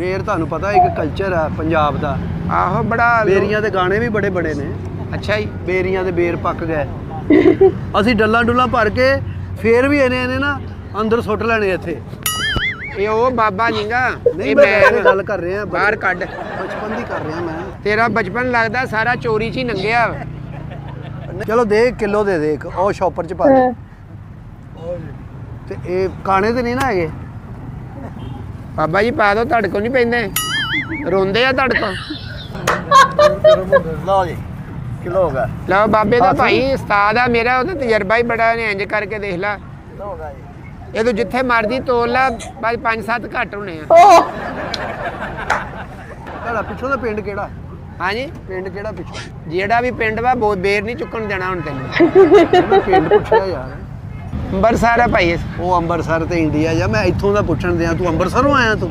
ਬੇਰ ਤੁਹਾਨੂੰ ਪਤਾ ਇੱਕ ਕਲਚਰ ਆ ਪੰਜਾਬ ਦਾ। ਆਹੋ ਬੜਾ ਲੋ- ਬੇਰੀਆਂ ਦੇ ਗਾਣੇ ਵੀ ਬੜੇ ਬੜੇ ਨੇ। ਅੱਛਾ ਜੀ। ਬੇਰੀਆਂ ਦੇ ਬੇਰ ਪੱਕ ਗਏ। ਅਸੀਂ ਡੱਲਾਂ ਡੁੱਲਾਂ ਭਰ ਕੇ ਫੇਰ ਵੀ ਇਹਨੇ ਇਹਨੇ ਨਾ ਅੰਦਰ ਸੁੱਟ ਲੈਣੇ ਇੱਥੇ। ਇਹ ਉਹ ਬਾਬਾ ਨਹੀਂਗਾ ਨਹੀਂ ਇਹ ਮੈਂ ਗੱਲ ਕਰ ਰਿਹਾ ਬਾਹਰ ਕੱਢ। ਬਚਪਨ ਦੀ ਕਰ ਰਿਹਾ ਮੈਂ। ਤੇਰਾ ਬਚਪਨ ਲੱਗਦਾ ਸਾਰਾ ਚੋਰੀ 'ਚ ਹੀ ਲੰਘਿਆ ਚਲੋ ਦੇ ਕਿਲੋ ਦੇ ਦੇ ਇੱਕ ਉਹ ਸ਼ਾਪਰ ਚ ਪਾ ਦੇ। ਤੇ ਇਹ ਕਾਣੇ ਤੇ ਨਹੀਂ ਨਾ ਹੈਗੇ? ਬਾਬਾ ਜੀ ਪਾ ਦੋ ਤੁਹਾਡੇ ਕੋਲ ਨਹੀਂ ਪੈਂਦੇ। ਰੋਂਦੇ ਆ ਤੁਹਾਡੇ ਕੋਲ ਲਓ ਜੀ ਕਿਲੋ ਹੋ ਗਿਆ। ਲਓ ਬਾਬੇ ਦਾ ਭਾਈ ਉਸਤਾਦ ਆ ਮੇਰਾ ਉਹਦਾ ਤਜਰਬਾ ਹੀ ਬੜਾ ਨੇ ਇੰਜ ਕਰਕੇ ਦੇਖ ਲਾ। ਕਿਲੋ ਹੋ ਗਿਆ ਜੀ। ਇਹ ਤੂੰ ਜਿੱਥੇ ਮਰਜ਼ੀ ਤੋਲ ਲਾ ਬਸ 5-7 ਘੱਟ ਹੋਣੇ ਆ। ਤੁਹਾਡਾ ਪਿੱਛੋਂ ਦਾ ਪਿੰਡ ਕਿਹੜਾ? ਹਾਂਜੀ? ਪਿੰਡ ਕਿਹੜਾ ਪਿੱਛੋਂ? ਜਿਹੜਾ ਵੀ ਪਿੰਡ ਵਾ ਬਹੁਤ ਬੇਰ ਨਹੀਂ ਚੁੱਕਣ ਦੇਣਾ ਹੁਣ ਤੈਨੂੰ। ਮੈਂ ਪਿੰਡ ਪੁੱਛਿਆ ਯਾਰ। ਅੰਬਰਸਰ ਹੈ ਭਾਈ। ਉਹ ਅੰਮ੍ਰਿਤਸਰ ਤੇ ਇੰਡੀਆ ਜਾ, ਮੈਂ ਇੱਥੋਂ ਦਾ ਪੁੱਛਣ ਦਿਆਂ, ਤੂੰ ਅੰਮ੍ਰਿਤਸਰੋਂ ਆਇਆ ਤੂੰ?